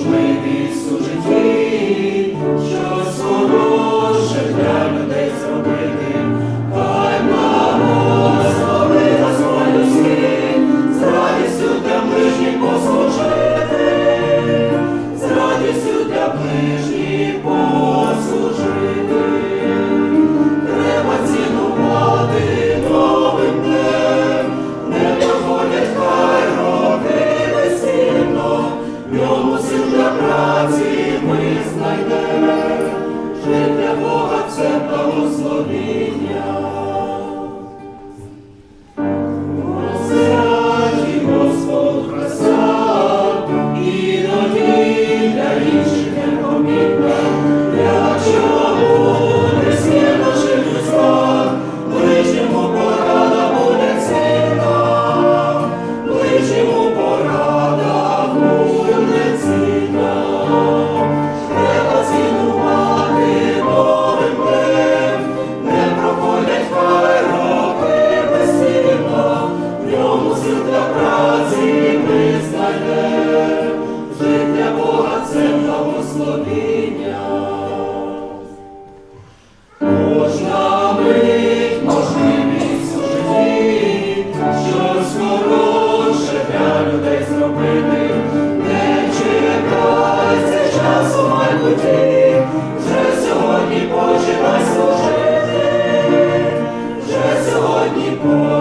knows. Бога, це благословення. благословіння. Кожна мить можливість щось хороше для людей зробити, не чекай, це час вже сьогодні починай служити, вже сьогодні починай.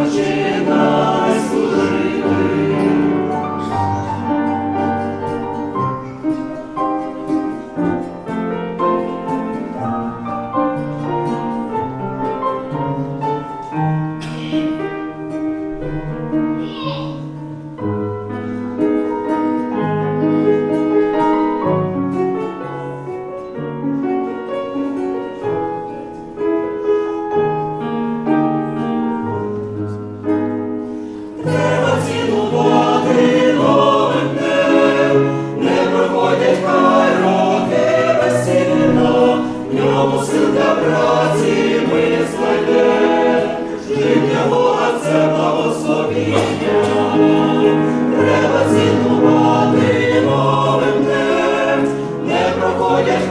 Не днем, не проходять